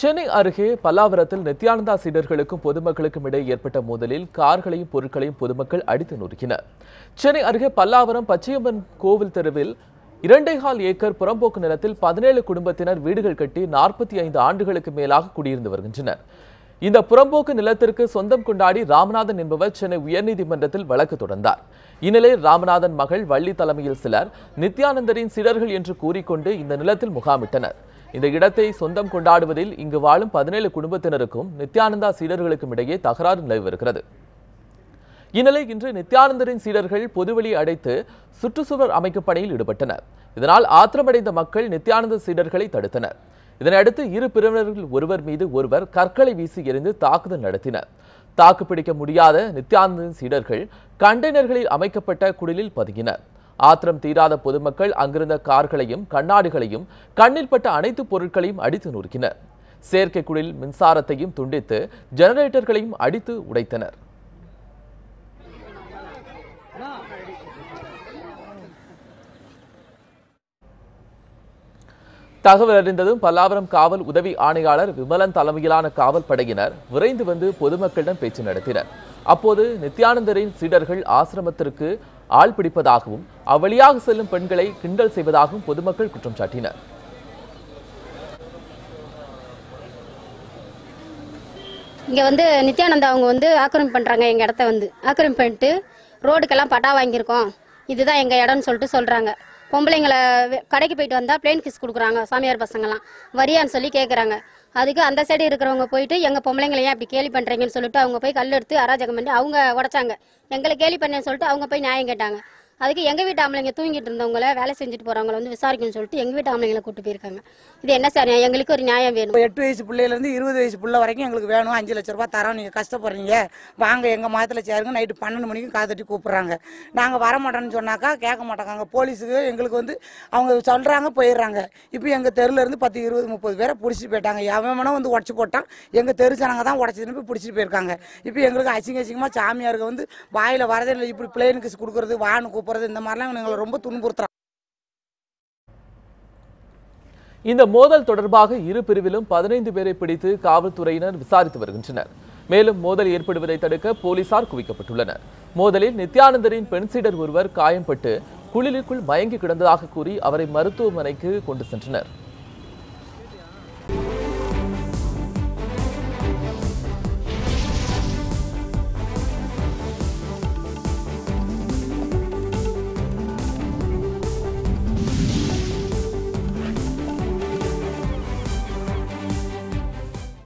சென்னை அருகே பல்லாவரத்தில் நித்யானந்தா சீடர்களுக்கும் பொதுமக்களுக்கும் இடையே ஏற்பட்ட மோதலில் கார்களையும் பொருட்களையும் பொதுமக்கள் அடித்து நொறுக்கினர் சென்னை அருகே பல்லாவரம் பச்சையம்மன் கோவில் தெருவில் இரண்டேகால் ஏக்கர் புறம்போக்கு நிலத்தில் பதினேழு குடும்பத்தினர் வீடுகள் கட்டி நாற்பத்தி ஐந்து ஆண்டுகளுக்கு மேலாக குடியிருந்து வருகின்றனர். இந்த புறம்போக்கு நிலத்திற்கு சொந்தம் கொண்டாடி ராமநாதன் என்பவர் சென்னை உயர்நீதிமன்றத்தில் வழக்கு தொடர்ந்தார். இந்நிலையில் ராமநாதன் மகள் வள்ளி தலைமையில் சிலர் நித்யானந்தரின் சிடர்கள் என்று கூறிக்கொண்டு இந்த நிலத்தில் முகாமிட்டனர். இந்த இடத்தை சொந்தம் கொண்டாடுவதில் இங்கு வாழும் பதினேழு குடும்பத்தினருக்கும் நித்யானந்தா சீடர்களுக்கும் இடையே தகராறு நிலவி வருகிறது. இந்நிலை இன்று நித்யானந்தரின் சீடர்கள் பொதுவெளி அடைத்து சுற்றுச்சுவர் அமைக்கும் பணியில் ஈடுபட்டனர். இதனால் ஆத்திரமடைந்த மக்கள் நித்யானந்த சீடர்களை தடுத்தனர். இதனையடுத்து இரு பிரிவினர்கள் ஒருவர் மீது ஒருவர் கற்களை வீசி எறிந்து தாக்குதல் நடத்தினர். தாக்குப்பிடிக்க முடியாத நித்யானந்தின் சீடர்கள் கண்டெய்னர்களில் அமைக்கப்பட்ட குடிலில் பதுங்கினர். ஆத்திரம் தீராத பொதுமக்கள் அங்கிருந்த கார்களையும் கண்ணாடிகளையும் கண்ணில் பட்ட அனைத்து பொருட்களையும் அடித்து நொறுக்கினர். செயற்கை குடில் மின்சாரத்தையும் துண்டித்து ஜெனரேட்டர்களையும் அடித்து உடைத்தனர். தகவல் அறிந்ததும் பல்லாவரம் காவல் உதவி ஆணையாளர் விமலன் தலைமையிலான காவல் படையினர் விரைந்து வந்து பொதுமக்களிடம் பேச்சு நடத்தினர். அப்போது நித்யானந்தரின் சீடர்கள் ஆசிரமத்திற்கு ஆள் பிடிப்பதாகவும் அவ்வழியாக செல்லும் பெண்களை கிண்டல் செய்வதாகவும் பொதுமக்கள் குற்றம் சாட்டினர். இங்கே வந்து நித்யானந்தா அவங்க வந்து ஆக்கிரமிப்பு பண்ணுறாங்க எங்கள் இடத்த வந்து. ஆக்கிரமிப்பு பண்ணிட்டு ரோடுக்கெல்லாம் பட்டா வாங்கியிருக்கோம். இதுதான் எங்கள் இடம்னு சொல்லிட்டு சொல்கிறாங்க பொம்பளைங்களை கடைக்கு போயிட்டு வந்தால் பிளேன் கிஸ் கொடுக்குறாங்க சாமியார் பசங்கள்லாம். வரியான்னு சொல்லி கேட்குறாங்க அதுக்கு அந்த சைடு இருக்கிறவங்க போயிட்டு எங்கள் பொம்பளைங்களை ஏன் இப்படி கேலி பண்ணுறீங்கன்னு சொல்லிட்டு அவங்க போய் கல் எடுத்து அராஜகம் பண்ணி அவங்க உடச்சாங்க. எங்களை கேலி பண்ணேன்னு சொல்லிட்டு அவங்க போய் நியாயம் கேட்டாங்க. அதுக்கு எங்கள் வீட்டு ஆம்பளைங்க தூங்கிட்டு இருந்தவங்கள வேலை செஞ்சுட்டு போகிறவங்கள வந்து விசாரிக்கணும்னு சொல்லிட்டு எங்கள் வீட்டு ஆம்பளைங்களை கூட்டு போயிருக்காங்க. இது என்ன சார் எங்களுக்கு ஒரு நியாயம் வேணும். எட்டு வயசு பிள்ளையிலேருந்து இருபது வயசு பிள்ளை வரைக்கும் எங்களுக்கு வேணும். அஞ்சு லட்ச ரூபா தரோம். நீங்கள் கஷ்டப்படுறீங்க. வாங்க எங்கள் மாதத்தில் சேருங்க. நைட்டு பன்னெண்டு மணிக்கு காதட்டி கூப்பிட்றாங்க. நாங்கள் வர மாட்டோம்னு சொன்னாக்கா கேட்க மாட்டாங்க. போலீஸுக்கு எங்களுக்கு வந்து அவங்க சொல்கிறாங்க போயிடுறாங்க. இப்போ எங்கள் தெருல பத்து இருபது முப்பது பேரை பிடிச்சிட்டு போயிட்டாங்க. எவனும் வந்து உடச்சி போட்டான். எங்கள் தெரு ஜனங்க தான் உடச்சி போய் பிடிச்சிட்டு போயிருக்காங்க. இப்போ எங்களுக்கு அசிங்க அசிங்கமாக சாமியாருக்கு வந்து வாயில் வரதே இல்லை. இப்படி பிளேனுக்கு கொடுக்குறது வான்னு கூப்பிட்றது இந்த மாதிரிலாம் எங்களை ரொம்ப துன்புறுத்துறாங்க இந்த மோதல் தொடர்பாக இரு பிரிவிலும் பதினைந்து பேரை பிடித்து காவல்துறையினர் விசாரித்து வருகின்றனர். மேலும் மோதல் ஏற்படுவதை தடுக்க போலீசார் குவிக்கப்பட்டுள்ளனர். மோதலில் நித்யானந்தரின் பெண் சீடர் ஒருவர் காயம்பட்டு குளிலுக்குள் மயங்கி கிடந்ததாக கூறி அவரை மருத்துவமனைக்கு கொண்டு சென்றனர்.